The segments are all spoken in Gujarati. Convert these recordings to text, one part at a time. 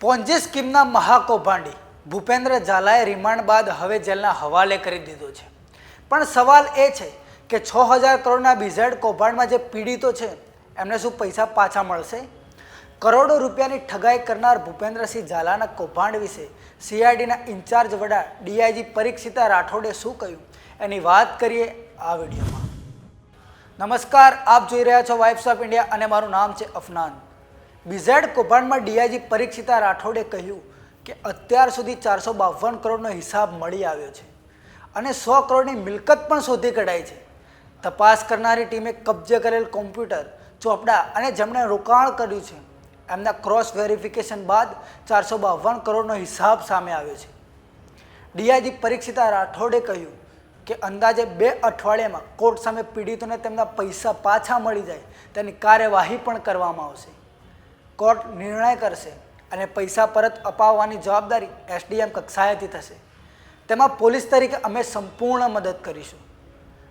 પોન્જી સ્કીમના મહાકૌભાંડી. ભૂપેન્દ્ર ઝાલાએ રિમાન્ડ બાદ હવે જેલના હવાલે કરી દીધો છે. પણ સવાલ એ છે કે છ હજાર કરોડના બીઝેડ કૌભાંડમાં જે પીડિતો છે, એમને શું પૈસા પાછા મળશે? કરોડો રૂપિયાની ઠગાઈ કરનાર ભૂપેન્દ્રસિંહ ઝાલાના કૌભાંડ વિશે સીઆઈડીના ઇન્ચાર્જ વડા ડીઆઈજી પરીક્ષિતા રાઠોડે શું કહ્યું? એની વાત કરીએ આ વિડીયોમાં. નમસ્કાર, આપ જોઈ રહ્યા છો વાઇફ્સ ઓફ ઇન્ડિયા અને મારું નામ છે અફનાન. બીઝેડ કૌભાંડમાં ડીઆઈજી પરીક્ષિતા રાઠોડે કહ્યું કે અત્યાર સુધી ચારસો બાવન કરોડનો હિસાબ મળી આવ્યો છે અને સો કરોડની મિલકત પણ શોધી કઢાઈ છે. તપાસ કરનારી ટીમે કબજે કરેલ કોમ્પ્યુટર, ચોપડા અને જેમણે રોકાણ કર્યું છે, એમના ક્રોસ વેરિફિકેશન બાદ ચારસો બાવન કરોડનો હિસાબ સામે આવ્યો છે. ડીઆઈજી પરીક્ષિતા રાઠોડે કહ્યું કે અંદાજે બે અઠવાડિયામાં કોર્ટ સામે પીડિતોને તેમના પૈસા પાછા મળી જાય, તેની કાર્યવાહી પણ કરવામાં આવશે. કોર્ટ નિર્ણય કરશે અને પૈસા પરત અપાવવાની જવાબદારી એસડીએમ કક્ષાએથી થશે. તેમાં પોલીસ તરીકે અમે સંપૂર્ણ મદદ કરીશું.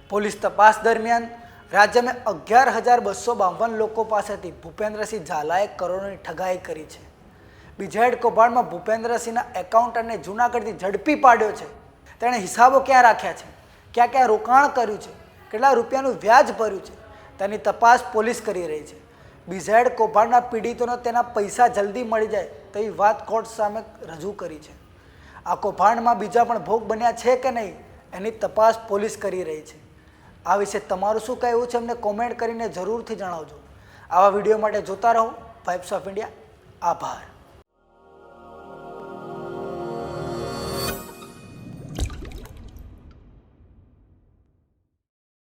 પોલીસ તપાસ દરમિયાન રાજ્યમાં અગિયાર હજાર બસો બાવન લોકો પાસેથી ભૂપેન્દ્રસિંહ ઝાલાએ કરોડોની ઠગાઈ કરી છે. બીજેડ કૌભાંડમાં ભૂપેન્દ્રસિંહના એકાઉન્ટન્ટને જૂનાગઢથી ઝડપી પાડ્યો છે. તેણે હિસાબો ક્યાં રાખ્યા છે? ક્યાં ક્યાં રોકાણ કર્યું છે? કેટલા રૂપિયાનું વ્યાજ ભર્યું છે? તેની તપાસ પોલીસ કરી રહી છે. બીઝેડ કૌભાંડના પીડિતોને તેના પૈસા જલ્દી મળી જાય તેવી વાત કોર્ટ સામે રજૂ કરી છે. આ કૌભાંડમાં બીજા પણ ભોગ બન્યા છે કે નહીં એની તપાસ પોલીસ કરી રહી છે. આ વિશે તમારું શું કહેવું છે અમને કોમેન્ટ કરીને જરૂરથી જણાવજો. આવા વીડિયો માટે જોતા રહો. વાઇબ્સ ઓફ ઇન્ડિયા આભાર.